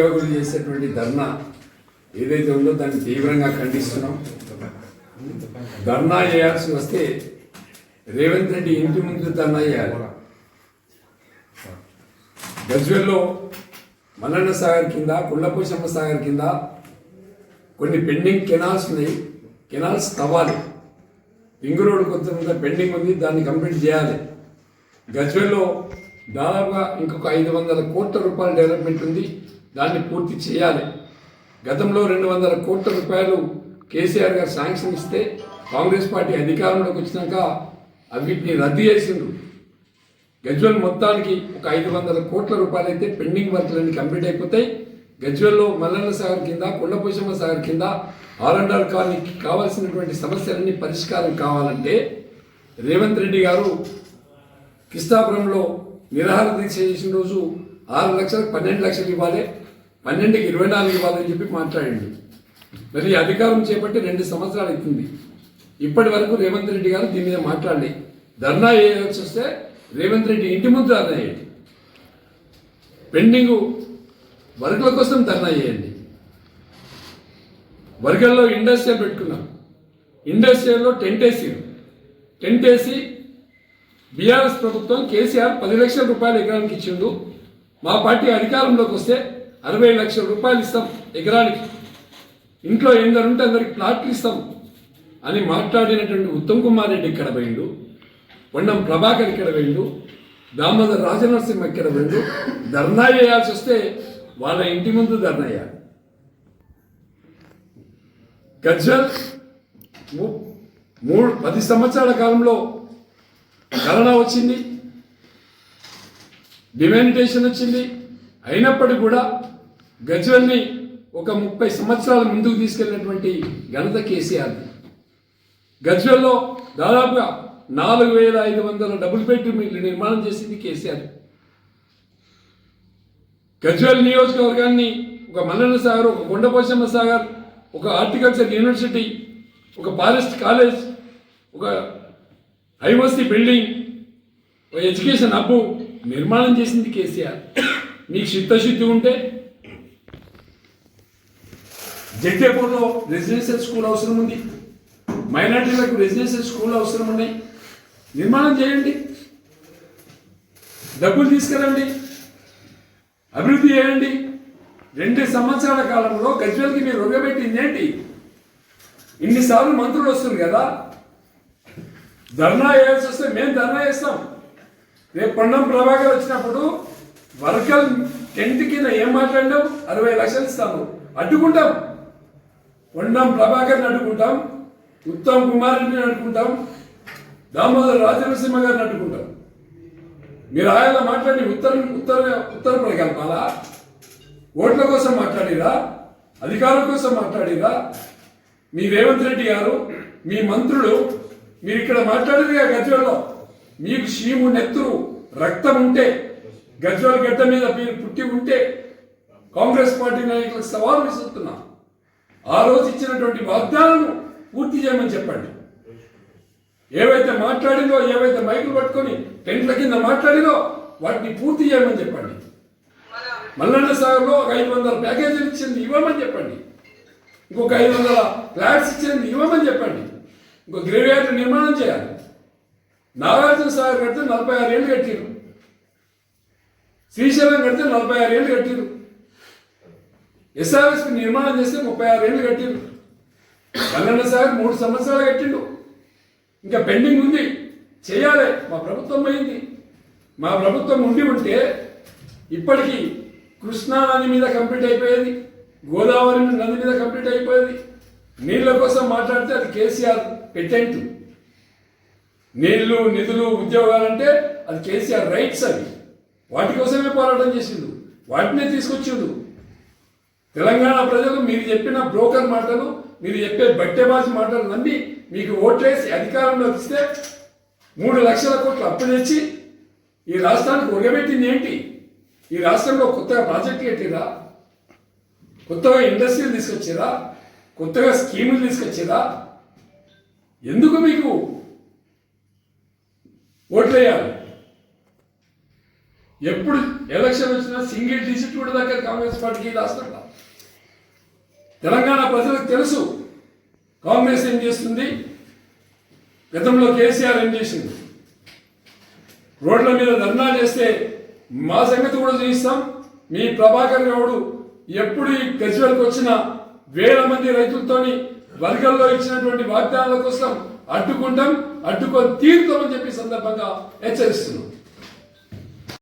ఉద్యోగులు చేసేటువంటి ధర్నా ఏదైతే ఉందో దాన్ని తీవ్రంగా ఖండిస్తున్నాం. ధర్నా చేయాల్సి వస్తే రేవంత్ రెడ్డి ఇంటి ముందు ధర్నా చేయాలి. గజ్వెల్లో మల్లన్న సాగర్ కింద కుళ్ళపోషమ్మ సాగర్ కింద కొన్ని పెండింగ్ కెనాల్స్ ఉన్నాయి. కెనాల్స్ తవ్వాలి. రింగ్ రోడ్ కొంత పెండింగ్ ఉంది దాన్ని కంప్లీట్ చేయాలి. గజ్వెల్లో దాదాపుగా ఇంకొక ఐదు వందల కోట్ల రూపాయల డెవలప్మెంట్ ఉంది. దాన్ని పూర్తి చేయాలి. గతంలో రెండు వందల కోట్ల రూపాయలు కేసీఆర్ గారు శాంక్షన్ ఇస్తే కాంగ్రెస్ పార్టీ అధికారంలోకి వచ్చినాక అవిటిని రద్దు చేసిండ్రు. గజ్వెల్ మొత్తానికి ఒక ఐదు వందల కోట్ల రూపాయలు అయితే పెండింగ్ వర్క్లన్నీ కంప్లీట్ అయిపోతాయి. గజ్వెల్లో మల్లన్న సాగర్ కింద కొండపోషమ్మ సాగర్ కింద ఆర్ఎండ్ఆర్ కాలనీకి కావాల్సినటువంటి సమస్యలన్నీ పరిష్కారం కావాలంటే రేవంత్ రెడ్డి గారు కిస్తాపురంలో నిరాహార దీక్ష చేసిన రోజు ఆరు లక్షలకు పన్నెండు లక్షలు ఇవ్వాలి. పన్నెండుకి ఇరవై నాలుగు ఇవ్వాలని చెప్పి మాట్లాడండి. మరి అధికారం చేపట్టి రెండు సంవత్సరాలు అవుతుంది. ఇప్పటి వరకు రేవంత్ రెడ్డి గారు దీని మీద మాట్లాడి ధర్నా వేయాల్సి వస్తే రేవంత్ రెడ్డి ఇంటి ముందు ధర్నా చేయండి. పెండింగ్ వర్గుల కోసం ధర్నా చేయండి. వర్గంలో ఇండస్ట్రియల్ పెట్టుకున్నాం. ఇండస్ట్రియల్లో టెంట్ వేసి టెంట్ వేసి బీఆర్ఎస్ ప్రభుత్వం కేసీఆర్ పది లక్షల రూపాయలు ఎకరానికి ఇచ్చిండు. మా పార్టీ అధికారంలోకి వస్తే అరవై లక్షల రూపాయలు ఇస్తాం ఎకరానికి. ఇంట్లో ఎందరు ఉంటే అందరికి ప్లాట్లు ఇస్తాం అని మాట్లాడినటువంటి ఉత్తమ్ కుమార్ రెడ్డి ఇక్కడ పోయిండు? పొన్నం ప్రభాకర్ ఇక్కడ పోయిండు? దామోదర్ రాజనరసింహ ఇక్కడ పోయిండు? ధర్నా చేయాల్సి వస్తే వాళ్ళ ఇంటి ముందు ధర్నా చేయాలి. ము- మూడు పది సంవత్సరాల కాలంలో కరోనా వచ్చింది. డిమానిటేషన్ వచ్చింది. అయినప్పటికీ కూడా గజ్వల్ని ఒక ముప్పై సంవత్సరాల ముందుకు తీసుకెళ్ళినటువంటి ఘనత కేసీఆర్. గజ్వల్లో దాదాపుగా నాలుగు వేల ఐదు వందల డబుల్ బెడ్రూమ్ నిర్మాణం చేసింది కేసీఆర్. గజ్వల్ నియోజకవర్గాన్ని ఒక మల్లన్న సాగర్ ఒక కొండపోచమ్మ సాగర్ ఒక హార్టికల్చర్ యూనివర్సిటీ ఒక ఫారెస్ట్ కాలేజ్ ఒక ఐఓసి బిల్డింగ్ ఎడ్యుకేషన్ హబ్బు నిర్మాణం చేసింది కేసీఆర్. మీకు చిత్తశుద్ధి ఉంటే జగ్గేపూర్లో రెసిడెన్షియల్ స్కూల్ అవసరం ఉంది. మైనార్టీలకు రెసిడెన్షియల్ స్కూల్ అవసరం ఉన్నాయి. నిర్మాణం చేయండి. డబ్బులు తీసుకురండి అభివృద్ధి చేయండి. రెండు సంవత్సరాల కాలంలో గజ్వల్కి మీరు రొగబెట్టింది ఏంటి? ఇన్నిసార్లు మంత్రులు వస్తుంది కదా. ధర్నా వేయాల్సి వస్తే మేము ధర్నా చేస్తాం. రేపు పొన్నం ప్రభాకర్ వచ్చినప్పుడు వర్కల్ టెంట్ కింద ఏం మాట్లాడినాం అరవై లక్షలు ఇస్తాము. అడ్డుకుంటాం. పొన్నం ప్రభాకర్ని అడ్డుకుంటాం. ఉత్తమ్ కుమార్ రెడ్డిని అడ్డుకుంటాం. దామోదర్ రాజనరసింహ గారిని అడ్డుకుంటాం. మీరు ఆయన మాట్లాడి ఉత్తర ఉత్తర ఉత్తర ప్రకల్పాలా ఓట్ల కోసం మాట్లాడిరా? అధికారం కోసం మాట్లాడిరా? మీ రేవంత్ రెడ్డి గారు మీ మంత్రులు మీరు ఇక్కడ మాట్లాడేదిగా గజ్వల్లో. మీకు షీము నెత్తురు రక్తం ఉంటే గజ్వల్ గడ్డ మీద మీరు పుట్టి ఉంటే కాంగ్రెస్ పార్టీ నాయకులకు సవాల్ విసురుతున్నా. ఆ రోజు ఇచ్చినటువంటి వాగ్దానం పూర్తి చేయమని చెప్పండి. ఏవైతే మాట్లాడిందో ఏవైతే మైకులు పట్టుకొని టెంట్ల కింద మాట్లాడిందో వాటిని పూర్తి చేయమని చెప్పండి. మల్లన్న సాగర్లో ఒక ఐదు వందల ప్యాకేజీలు ఇచ్చింది ఇవ్వమని చెప్పండి. ఇంకొక ఐదు వందల ఫ్లాట్స్ ఇచ్చింది ఇవ్వమని చెప్పండి. ఇంకో గ్రేవ్యార్డ్ నిర్మాణం చేయాలి. నాగార్జున సాగర్ కడితే నలభై ఆరు ఏళ్ళు కట్టిరు. శ్రీశైలం కడితే నలభై ఆరు ఏళ్ళు కట్టిరు. ఎస్ఆర్ఎస్కి నిర్మాణం చేస్తే ముప్పై ఆరు ఏళ్ళు కట్టిరు. మల్లన్న సాగర్ మూడు సంవత్సరాలు కట్టిండు. ఇంకా పెండింగ్ ఉంది. చేయాలి. మా ప్రభుత్వం అయింది మా ప్రభుత్వం ఉండి ఉంటే ఇప్పటికీ కృష్ణా నది మీద కంప్లీట్ అయిపోయేది. గోదావరి నది మీద కంప్లీట్ అయిపోయేది. నీళ్ళ కోసం మాట్లాడితే అది కేసీఆర్ పెటెంట్. నీళ్ళు నిధులు ఉద్యోగాలంటే అది కేసీఆర్ రైట్స్ అవి. వాటి కోసమే పోరాటం చేసిండు. వాటినే తీసుకొచ్చిండు. తెలంగాణ ప్రజలు మీరు చెప్పిన బ్రోకర్ మాటలు మీరు చెప్పే బట్టెబాజీ మాటలు నమ్మి మీకు ఓట్లేసి అధికారంలో ఇస్తే మూడు లక్షల కోట్లు అప్పు తెచ్చి ఈ రాష్ట్రానికి ఒగబెట్టింది ఏంటి? ఈ రాష్ట్రంలో కొత్తగా ప్రాజెక్టులు కట్టిరా? కొత్తగా ఇండస్ట్రీలు తీసుకొచ్చేదా కొత్తగా స్కీములు తీసుకొచ్చేదా ఎందుకు మీకు ఓట్లేయాలి ఎప్పుడు ఎలక్షన్ వచ్చినా సింగిల్ డిజిట్ కూడా దగ్గర కాంగ్రెస్ పార్టీకి ఈ రాష్ట్రంలో తెలంగాణ ప్రజలకు తెలుసు. కాంగ్రెస్ ఏం చేస్తుంది? గతంలో కేసీఆర్ ఏం చేసింది రోడ్ల మీద ధర్నా చేస్తే మా సంగతి కూడా చూపిస్తాం. మీ ప్రభాకర్ గౌడు ఎప్పుడు ఈ గజ్వెల్కి వచ్చిన వేల మంది రైతులతోని వర్గంలో ఇచ్చినటువంటి వాగ్దానాల కోసం అడ్డుకుంటాం అడ్డుకొని తీరుతామని చెప్పి సందర్భంగా హెచ్చరిస్తున్నాం.